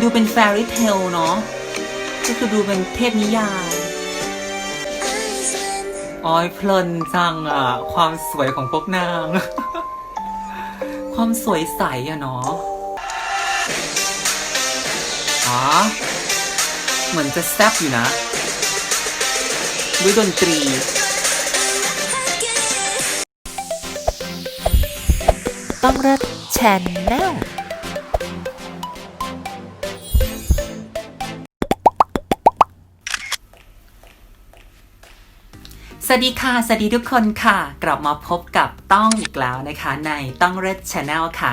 ดูเป็นแฟรี่เทลเนาะก็คือดูเป็นเทพนิยายอ้อยเพลินจังอะความสวยของพวกนาง ความสวยใสอะเนาะอ๋อเหมือนจะแซบอยู่นะ ด้วยดนตรีต้องเลิศแชนแนล สวัสดีค่ะ สวัสดีทุกคนค่ะ กลับมาพบกับต้องอีกแล้วนะคะ ในต้องเรดช n แนลค่ะ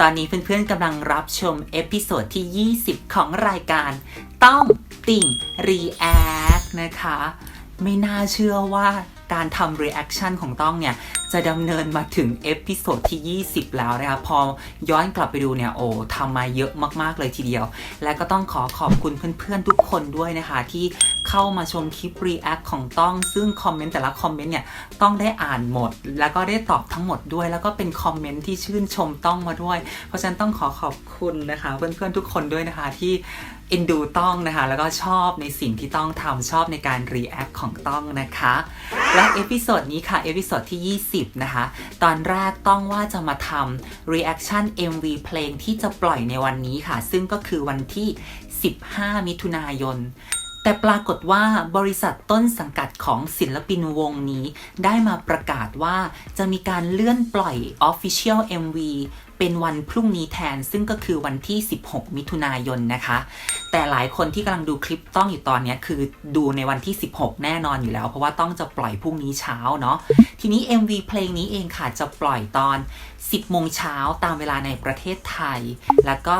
ตอนนี้เพื่อนๆกำลังรับชมเอพิโซดที่ 20 ของรายการ ต้องติ่งรีแอคนะคะ ไม่น่าเชื่อว่าการทำรีแอคชั่นของต้องเนี่ยจะดำเนินมาถึงเอพิโซดที่ 20 แล้วนะคะพอย้อนกลับไปดูเนี่ยโอ้ทำมาเยอะมากๆเลยทีเดียว และก็ต้องขอขอบคุณเพื่อนๆทุกคนด้วยนะคะ ที่เข้ามาชมคลิป react ของต้อง ซึ่งคอมเมนต์แต่ละคอมเมนต์เนี่ยต้องได้อ่านหมด แล้วก็ได้ตอบทั้งหมดด้วย แล้วก็เป็นคอมเมนต์ที่ชื่นชมต้องมาด้วย เพราะฉะนั้นต้องขอขอบคุณนะคะเพื่อนๆทุกคนด้วยนะคะที่เอ็นดูต้องนะคะ แล้วก็ชอบในสิ่งที่ต้องทำชอบในการ react ของต้องนะคะ และเอพิโซดนี้ค่ะเอพิโซดที่ 20นะคะ ตอนแรกต้องว่าจะมาทำ reaction MV เพลงที่จะปล่อยในวันนี้ค่ะ ซึ่งก็คือวันที่ 15 มิถุนายนแต่ปรากฏว่าบริษัทต้นสังกัดของศิลปินวงนี้ ได้มาประกาศว่าจะมีการเลื่อนปล่อย Official MV เป็นวันพรุ่งนี้แทน ซึ่งก็คือวันที่ 16 มิถุนายนนะคะ แต่หลายคนที่กำลังดูคลิปต้องอยู่ตอนนี้คือดูในวันที่ 16 แน่นอนอยู่แล้ว เพราะว่าต้องจะปล่อยพรุ่งนี้เช้าเนาะทีนี้ MV เพลงนี้เองค่ะจะปล่อยตอน10 โมงเช้าตามเวลาในประเทศไทย แล้วก็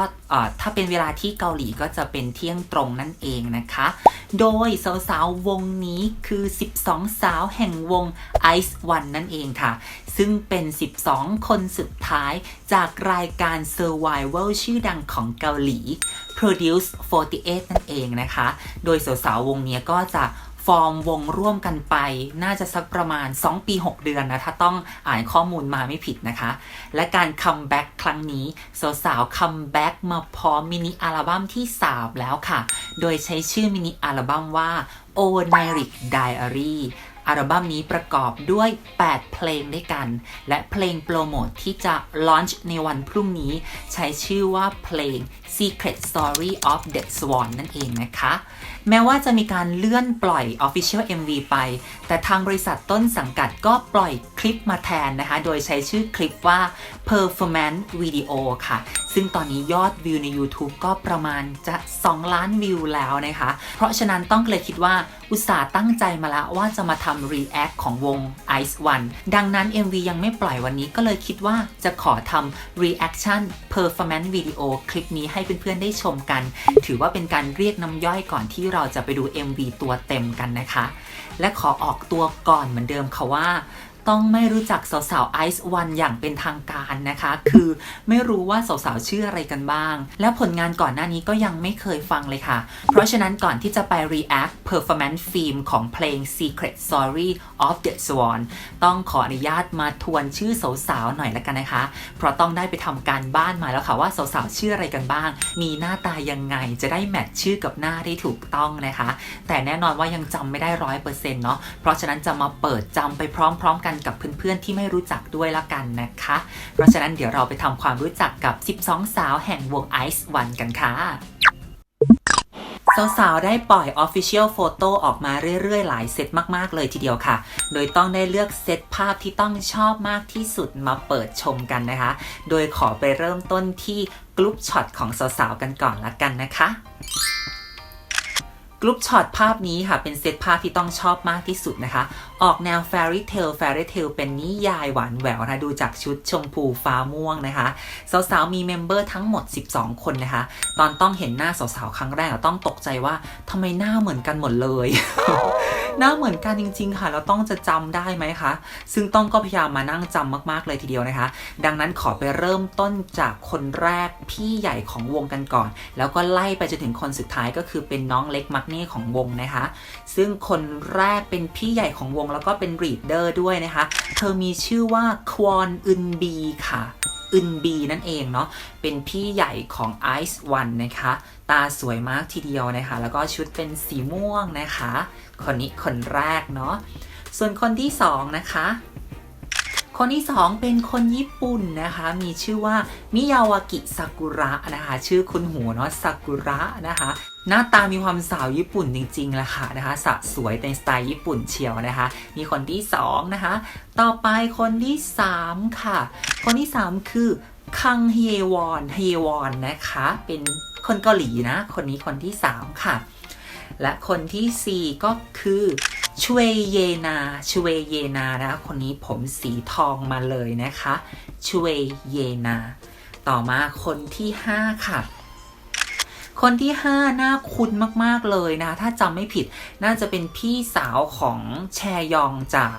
ถ้าเป็นเวลาที่เกาหลีก็จะเป็นเที่ยงตรงนั่นเองนะคะ โดยสาวๆวงนี้คือ 12 สาวแห่งวง Ice One นั่นเองค่ะ ซึ่งเป็น 12 คนสุดท้ายจากรายการ Survival ชื่อดังของเกาหลี Produce 48 นั่นเองนะคะ โดยสาวๆวงนี้ก็จะ ฟอร์มวงร่วมกันไป น่าจะสักประมาณ 2 ปี 6 เดือนนะ ถ้าต้องอ่านข้อมูลมาไม่ผิดนะคะ และการคัมแบ็กครั้งนี้ สาวๆคัมแบ็กมาพร้อมมินิอัลบั้มที่ 3 แล้วค่ะ โดยใช้ชื่อมินิอัลบั้มว่า o n i r i c Diary อัลบั้มนี้ประกอบด้วย 8 เพลงด้วยกัน และเพลงโปรโมทที่จะลอนช์ในวันพรุ่งนี้ ใช้ชื่อว่าเพลง Secret Story of the Swan นั่นเองนะคะ แม้ว่าจะมีการเลื่อนปล่อย Official MV ไป แต่ทางบริษัทต้นสังกัดก็ปล่อยคลิปมาแทนนะคะ โดยใช้ชื่อคลิปว่า Performance Video ค่ะ ซึ่งตอนนี้ยอดวิวใน YouTube ก็ประมาณจะ 2 ล้านวิวแล้วนะคะ เพราะฉะนั้นต้องเลยคิดว่า อุตส่าห์ตั้งใจมาแล้วว่าจะมาทำรีแอคของวง Ice One ดังนั้น MV ยังไม่ปล่อยวันนี้ก็เลยคิดว่าจะขอทำ Reaction Performance Video คลิปนี้ให้เพื่อนๆได้ชมกัน ถือว่าเป็นการเรียกน้ำย่อยก่อนที่เราจะไปดู MV ตัวเต็มกันนะคะ และขอออกตัวก่อนเหมือนเดิมค่ะว่า ต้องไม่รู้จักสาวๆไอซ์วันอย่างเป็นทางการนะคะ คือไม่รู้ว่าสาวๆชื่ออะไรกันบ้าง และผลงานก่อนหน้านี้ก็ยังไม่เคยฟังเลยค่ะ เพราะฉะนั้นก่อนที่จะไป react performance film ของเพลง Secret Story of the Swan ต้องขออนุญาตมาทวนชื่อสาวๆหน่อยละกันนะคะ เพราะต้องได้ไปทำการบ้านมาแล้วค่ะว่าสาวๆชื่ออะไรกันบ้าง มีหน้าตายังไงจะได้แมทช์ชื่อกับหน้าได้ถูกต้องนะคะ แต่แน่นอนว่ายังจำไม่ได้ร้อยเปอร์เซ็นต์เนาะเพราะฉะนั้นจะมาเปิดจำไปพร้อม ๆ กันกับเพื่อนๆที่ไม่รู้จักด้วยละกันนะคะ เพราะฉะนั้นเดี๋ยวเราไปทำความรู้จักกับ 12 สาวแห่งวง Ice One กันค่ะสาวๆ ได้ปล่อย Official Photo ออกมาเรื่อยๆ หลายเซตมากๆ เลยทีเดียวค่ะ โดยต้องได้เลือกเซตภาพที่ต้องชอบมากที่สุดมาเปิดชมกันนะคะ โดยขอไปเริ่มต้นที่กรุ๊ปช็อตของสาวๆ กันก่อนละกันนะคะกรุ๊ปช็อตภาพนี้ค่ะ เป็นเซตภาพที่ต้องชอบมากที่สุดนะคะ ออกแนว Fairy Tale Fairy Tale เป็นนิยายหวานแหววนะดูจากชุดชมพูฟ้าม่วงนะคะ สาวๆ มีเมมเบอร์ทั้งหมด 12 คนนะคะ ตอนต้องเห็นหน้าสาวๆ ครั้งแรกต้องตกใจว่าทำไมหน้าเหมือนกันหมดเลย หน้าเหมือนกันจริง ๆ ค่ะ แล้วต้องจะจำได้ไหมคะ ซึ่งต้องก็พยายามมานั่งจำมากๆ เลยทีเดียวนะคะ ดังนั้นขอไปเริ่มต้นจากคนแรกพี่ใหญ่ของวงกันก่อน แล้วก็ไล่ไปจนถึงคนสุดท้ายก็คือเป็นน้องเล็กมักเน่ของวงนะคะ ซึ่งคนแรกเป็นพี่ใหญ่ของวงแล้วก็เป็นรีดเดอร์ด้วยนะคะ เธอมีชื่อว่าควอนอึนบีค่ะอึนบีนั่นเองเนาะ เป็นพี่ใหญ่ของ Ice One นะคะ ตาสวยมากทีเดียวนะคะ แล้วก็ชุดเป็นสีม่วงนะคะ คนนี้คนแรกเนาะ ส่วนคนที่สองนะคะ คนที่สองเป็นคนญี่ปุ่นนะคะ มีชื่อว่ามิยาวากิซากุระนะคะ ชื่อคุณหูเนาะซากุระนะคะ หน้าตามีความสาวญี่ปุ่นจริงๆแหละค่ะนะคะ สะสวยในสไตล์ญี่ปุ่นเชียวนะคะ มีคนที่สองนะคะ ต่อไปคนที่สามค่ะ คนที่สามคือคังเฮวอนเฮวอนนะคะ เป็นคนเกาหลีนะ คนนี้คนที่สามค่ะ และคนที่สี่ก็คือ ชเวเยนาชเวเยนานะคนนี้ผมสีทองมาเลยนะคะชเวเยนา ต่อมาคนที่ห้าค่ะ คนที่ห้าน่าคุ้นมากๆเลยนะคะถ้าจำไม่ผิดน่าจะเป็นพี่สาวของแชยองจาก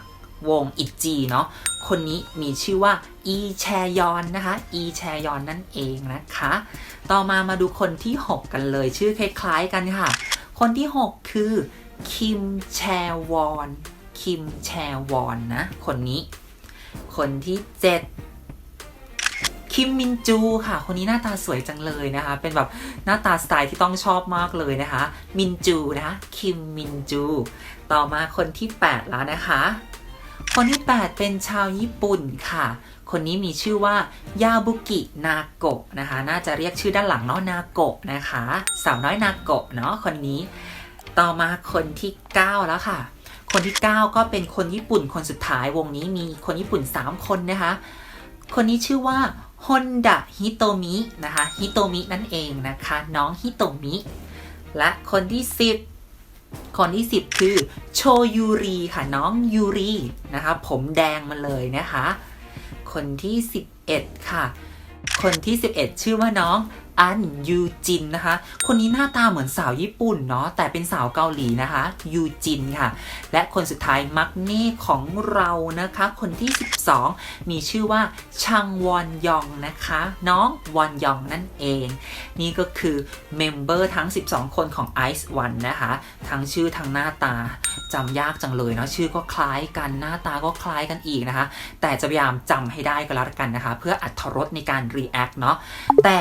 วงอิจีเนาะคนนี้มีชื่อว่าอีแชยอนนะคะอีแชยอนนั่นเองนะคะ ต่อมามาดูคนที่ 6 กันเลยชื่อคล้ายๆกันค่ะ คนที่ 6 คือ คิมแชวอน คิมแชวอนนะ คนนี้ คนที่7คิมมินจูค่ะ คนนี้หน้าตาสวยจังเลยนะคะ เป็นแบบหน้าตาสไตล์ที่ต้องชอบมากเลยนะคะ มินจูนะคะ คิมมินจู ต่อมาคนที่ 8 แล้วนะคะ คนที่ 8 เป็นชาวญี่ปุ่นค่ะ คนนี้มีชื่อว่ายาบุกินาโกะนะคะ น่าจะเรียกชื่อด้านหลังเนาะนาโกะนะคะ สาวน้อยนาโกะเนาะคนนี้ ต่อมาคนที่ 9 แล้วค่ะ คนที่ 9 ก็เป็นคนญี่ปุ่นคนสุดท้ายวงนี้มีคนญี่ปุ่น 3 คนนะคะ คนนี้ชื่อว่าฮอนดะฮิโตมินะคะฮิโตมินั่นเองนะคะ น้องฮิโตมิและคนที่ 10 คนที่ 10 คือโชยูรีค่ะน้องยูรีนะคะผมแดงมาเลยนะคะ คนที่ 11 ค่ะ คนที่ 11 ชื่อว่าน้อง อันยูจินนะคะ คนนี้หน้าตาเหมือนสาวญี่ปุ่นเนาะแต่เป็นสาวเกาหลีนะคะยูจินค่ะ และคนสุดท้ายมักเน่ของเรานะคะ คนที่ 12 มีชื่อว่าชังวอนยองนะคะ น้องวอนยองนั่นเอง นี่ก็คือเมมเบอร์ทั้ง 12 คนของ Ice One นะคะ ทั้งชื่อทั้งหน้าตาจำยากจังเลยเนาะชื่อก็คล้ายกันหน้าตาก็คล้ายกันอีกนะคะ แต่จะพยายามจำให้ได้ก็แล้วกันนะคะ เพื่ออัธรสในการ react เนาะแต่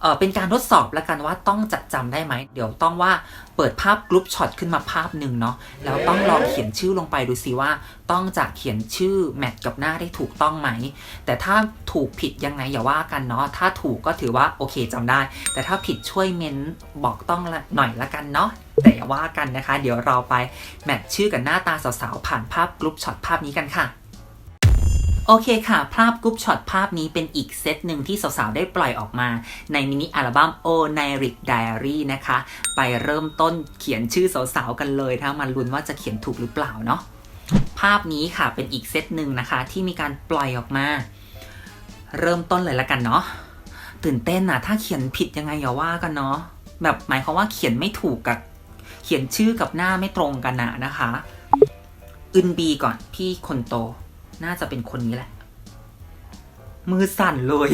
เออเป็นการทดสอบแล้วกันว่าต้องจะจำได้ไหม เดี๋ยวต้องว่าเปิดภาพกรุ๊ปช็อตขึ้นมาภาพหนึ่งเนาะแล้วต้องลองเขียนชื่อลงไปดูสิว่า ต้องจะเขียนชื่อแมทกับหน้าได้ถูกต้องไหม แต่ถ้าถูกผิดยังไงอย่าว่ากันเนาะถ้าถูกก็ถือว่าโอเคจำได้ แต่ถ้าผิดช่วยเม้นบอกต้องละหน่อยละกันเนาะแต่อย่าว่ากันนะคะ เดี๋ยวเราไปแมทชื่อกับหน้าตาสาวๆผ่านภาพกรุ๊ปช็อตภาพนี้กันค่ะ โอเคค่ะ ภาพกรุ๊ปช็อตภาพนี้เป็นอีกเซตหนึ่งที่สาวๆ ได้ปล่อยออกมา ในมินิอัลบั้ม O n i r i c Diary นะคะ ไปเริ่มต้นเขียนชื่อสาวๆ กันเลยถ้ามาลุ้นว่าจะเขียนถูกหรือเปล่าเนาะภาพนี้ค่ะเป็นอีกเซตหนึ่งนะคะ ที่มีการปล่อยออกมา เริ่มต้นเลยละกันเนาะตื่นเต้นนะถ้าเขียนผิดยังไงอย่าว่ากันเนาะแบบหมายความว่าเขียนไม่ถูกกับ เขียนชื่อกับหน้าไม่ตรงกันนะนะคะอึนบีก่อนพี่คนโต น่าจะเป็นคนนี้แหละ มือสั่นเลย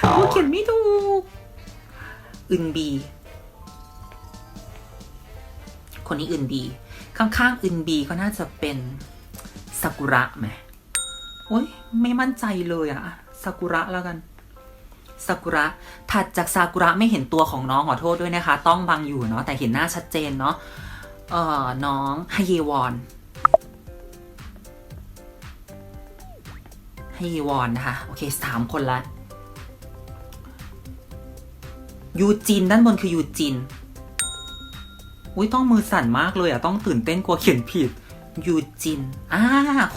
โอ้เขียนไม่ถูก อึนบี คนนี้อึนบี ข้างๆอึนบีก็น่าจะเป็นซากุระไหมโอ้ยไม่มั่นใจเลยอะซากุระแล้วกันซากุระ ถัดจากซากุระไม่เห็นตัวของน้องขอโทษด้วยนะคะ ต้องบังอยู่เนาะ แต่เห็นหน้าชัดเจนเนาะ เอ่อ น้องฮเยวอน ให้วอนนะคะ โอเคสามคนละยูจินด้านบนคือยูจิน อุ้ยต้องมือสั่นมากเลยอะต้องตื่นเต้นกลัวเขียนผิดยูจินอ่า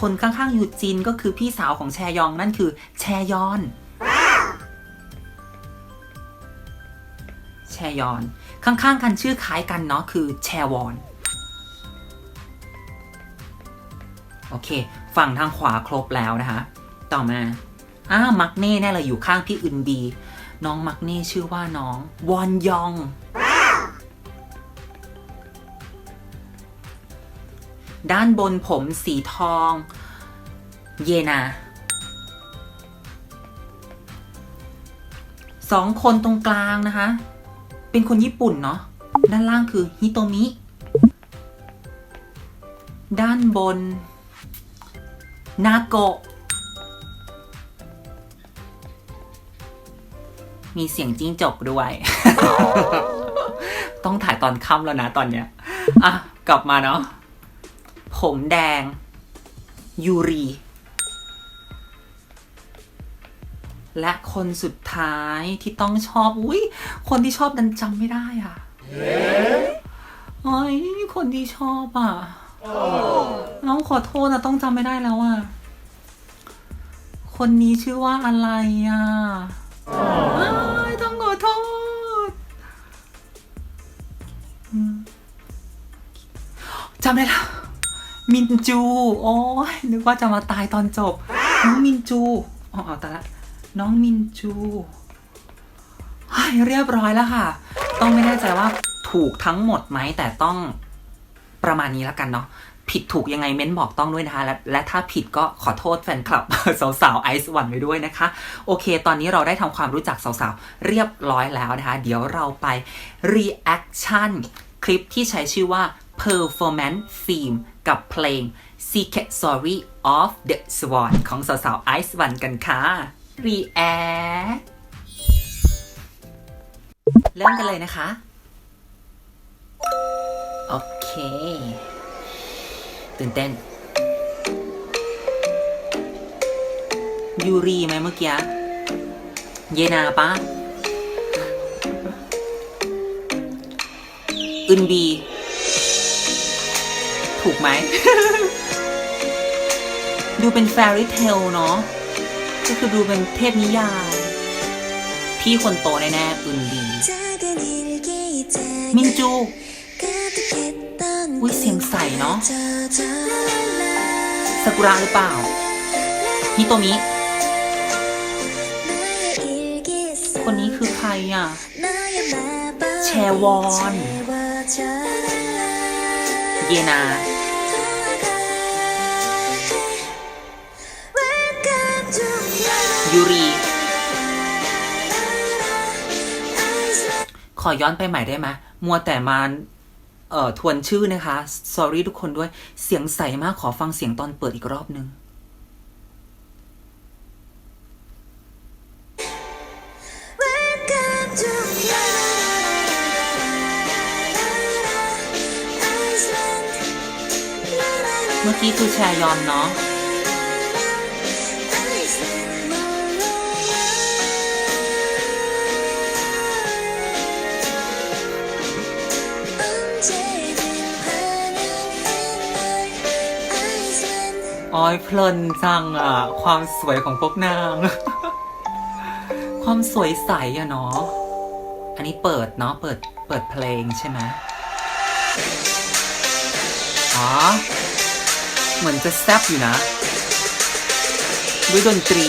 คนข้างๆยูจินก็คือพี่สาวของแชยองนั่นคือ แชยอน แชยอน ข้างๆกันชื่อคล้ายกันเนาะคือแชวอน โอเค ฝั่งทางขวาครบแล้วนะคะ ต่อมาอ้ามักเน่แน่เลยอยู่ข้างพี่อึนบี น้องมักเน่ชื่อว่าน้อง วอนยอง ด้านบนผมสีทอง เยนาสองคนตรงกลางนะคะ เป็นคนญี่ปุ่นเนาะด้านล่างคือฮิโตมิ ด้านบน นาโกะ มีเสียงจิ้งจกด้วย ต้องถ่ายตอนค่ำแล้วนะตอนเนี้ย อะ กลับมาเนาะ ผมแดง ยูรี และคนสุดท้ายที่ต้องชอบ อุ้ยคนที่ชอบดันจำไม่ได้อะเฮ้ยคนที่ชอบอะน้องขอโทษนะต้องจำไม่ได้แล้วอะ คนนี้ชื่อว่าอะไรอะ อ้ายต้องขอโทษอืมจำได้แล้ว มินจู โอ้ยนึกว่าจะมาตายตอนจบ น้องมินจูอ๋อเอาแต่ละน้องมินจูเฮ้ยเรียบร้อยแล้วค่ะ ต้องไม่แน่ใจว่าถูกทั้งหมดไหมแต่ต้องประมาณนี้แล้วกันเนาะ ผิดถูกยังไงเม้นบอกต้องด้วยนะคะ และและถ้าผิดก็ขอโทษแฟนคลับ สาวๆไอซ์วันไว้ด้วยนะคะ โอเค ตอนนี้เราได้ทำความรู้จักสาวๆ เรียบร้อยแล้วนะคะ เดี๋ยวเราไป reaction คลิปที่ใช้ชื่อว่า performance film กับเพลง Secret Story of the Swan ของสาวๆไอซ์วันกันค่ะ react เริ่มกันเลยนะคะ โอเค ตื่นเต้น ยูรีไหมเมื่อกี้ เยนาปะอึนบี ถูกไหม ดูเป็นแฟรี่เทลเนาะ ก็คือดูเป็นเทพนิยาย พี่คนโตแน่ๆอึนบี มินจู อุ้ยเสียงใสเนาะซากุระหรือเปล่าฮิโตมิคนนี้คือใครอะ แชวอน เยนายูรี ขอย้อนไปใหม่ได้ไหมมัวแต่มา เอ่อทวนชื่อนะคะ sorry ทุกคนด้วย เสียงใสมากขอฟังเสียงตอนเปิดอีกรอบนึง เมื่อกี้คือแชยอนเนาะ อ้อยเพลินจังอะ ความสวยของพวกนาง ความสวยใสอะเนาะ อันนี้เปิดเนาะ เปิด เปิดเพลงใช่ไหมอ๋อ เหมือนจะแซบอยู่นะ ด้วยดนตรี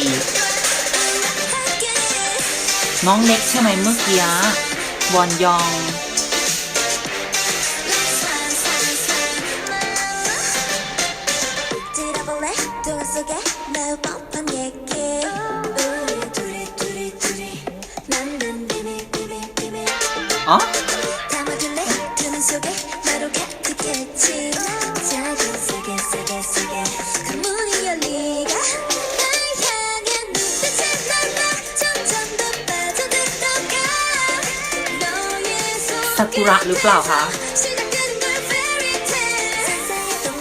น้องเล็กใช่ไหมเมื่อกี้วอนยอง อ๋อซากุระหรือเปล่าคะ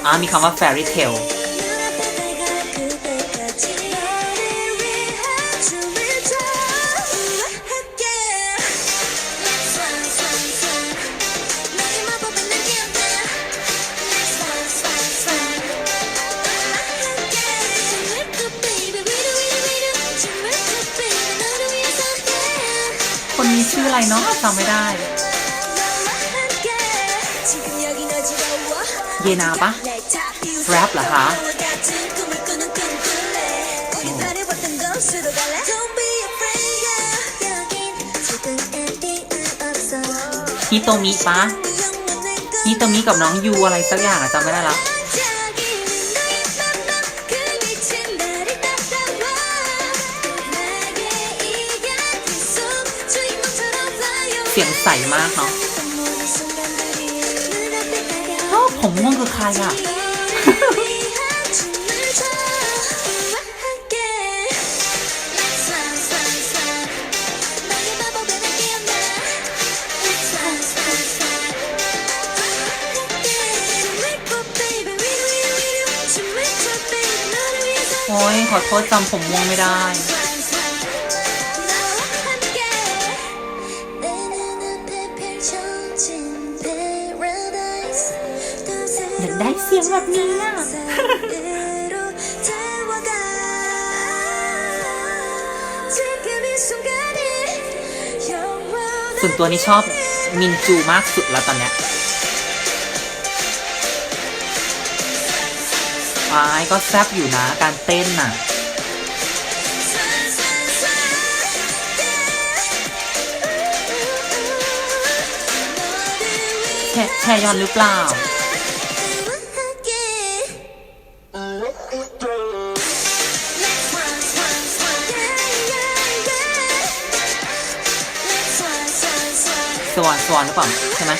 อ่ามีคำว่า fairy tale ชื่ออะไรเนาะจำไม่ได้ เยนาปะแรปเหรอคะฮิโตมิปะฮิโตมิกับน้องยูอะไรสักอย่างอะจำไม่ได้แล้ว สียงใสมากเนาะผมง่วงคือใครอะโอ้ยขอโทษจำผมม่วงไม่ได้ อยากได้เสียงแบบนี้อะส่วนตัวนี้ชอบมินจูมากสุดแล้วตอนเนี้ยอ้ายก็แซบอยู่นะ การเต้นน่ะแชแชยอนหรือเปล่า สวอนสวอนหรือเปล่าใช่ไหม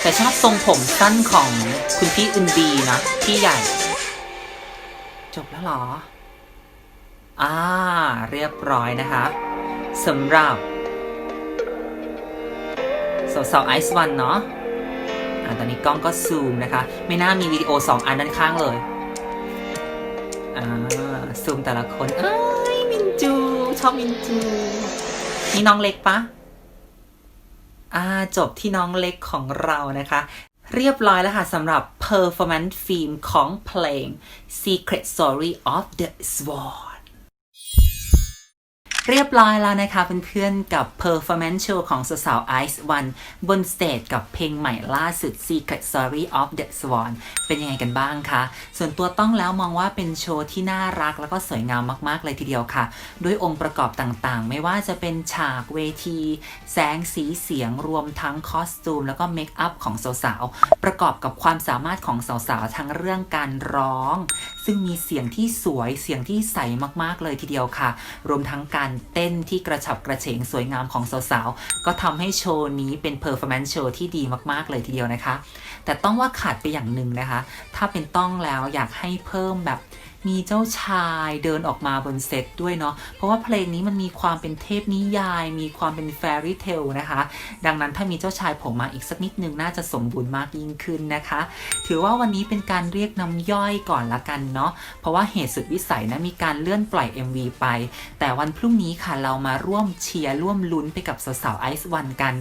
แต่ชอบทรงผมสั้นของคุณพี่อึนดีนะ พี่ใหญ่ จบแล้วเหรอ อ่า เรียบร้อยนะคะสำหรับ สาวๆไอซ์วันเนาะอ่าตอนนี้กล้องก็ซูมนะคะ ไม่น่ามีวิดีโอ 2 อันด้านข้างเลยอ่าซูมแต่ละคนเอ้ยมินจู ชอบมินจู นี่น้องเล็กปะอ่าจบที่น้องเล็กของเรานะคะ เรียบร้อยแล้วค่ะสำหรับ performance theme ของเพลง Secret Story of the Swan เรียบร้อยแล้วนะคะเพื่อนๆกับ performance show ของสาวๆ Ice One บนสเตจกับเพลงใหม่ล่าสุด Secret Story of the Swan เป็นยังไงกันบ้างคะ ส่วนตัวต้องแล้วมองว่าเป็นโชว์ที่น่ารักแล้วก็สวยงามมากๆเลยทีเดียวค่ะ ด้วยองค์ประกอบต่างๆ ไม่ว่าจะเป็นฉากเวที แสงสีเสียงรวมทั้งคอสตูมแล้วก็เมคอัพของสาวๆ ประกอบกับความสามารถของสาวๆ ทั้งเรื่องการร้อง ซึ่งมีเสียงที่สวยเสียงที่ใสมากๆเลยทีเดียวค่ะ รวมทั้งการเต้นที่กระฉับกระเฉงสวยงามของสาวๆ ก็ทำให้โชว์นี้เป็นเพอร์ฟอร์แมนซ์โชว์ที่ดีมากๆเลยทีเดียวนะคะ แต่ต้องว่าขาดไปอย่างหนึ่งนะคะ ถ้าเป็นต้องแล้วอยากให้เพิ่มแบบ มีเจ้าชายเดินออกมาบนเซตด้วยเนาะเพราะว่าเพลงนี้มันมีความเป็นเทพนิยาย มีความเป็น fairy tale นะคะ ดังนั้นถ้ามีเจ้าชายโผมมาอีกสักนิดนึงน่าจะสมบูรณ์มากยิ่งขึ้นนะคะ ถือว่าวันนี้เป็นการเรียกน้ำย่อยก่อนละกันเนาะเพราะว่าเหตุสุดวิสัยนะมีการเลื่อนปล่อย MV ไป แต่วันพรุ่งนี้ค่ะเรามาร่วมเชียร์ร่วมลุ้นไปกับสาวๆไอซ์วันกัน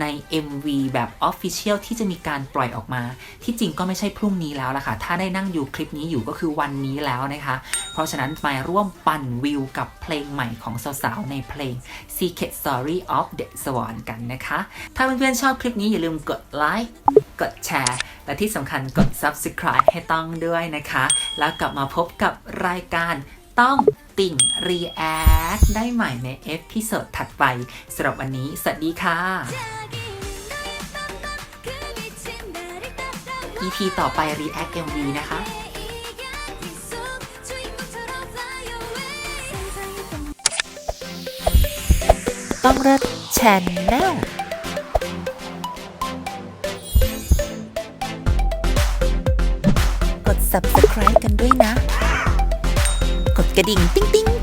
ใน MV แบบ Official ที่จะมีการปล่อยออกมา ที่จริงก็ไม่ใช่พรุ่งนี้แล้วล่ะค่ะถ้าได้นั่งดูคลิปนี้อยู่ก็คือวันนี้แล้วนะคะ เพราะฉะนั้นมาร่วมปั่นวิวกับเพลงใหม่ของสาวๆในเพลง Secret Story of the Swan กันนะคะ ถ้าเพื่อนๆชอบคลิปนี้อย่าลืมกดไลค์กดแชร์ และที่สำคัญกด Subscribe ให้ต้องด้วยนะคะ แล้วกลับมาพบกับรายการต้องติ่ง React ได้ใหม่ในเอพิโซดถัดไปสำหรับวันนี้สวัสดีค่ะ EP ต่อไป React MV นะคะ ต้องเลิศชนแนลกด subscribe กันด้วยนะ กดกระดิ่ง ติ๊งติ๊ง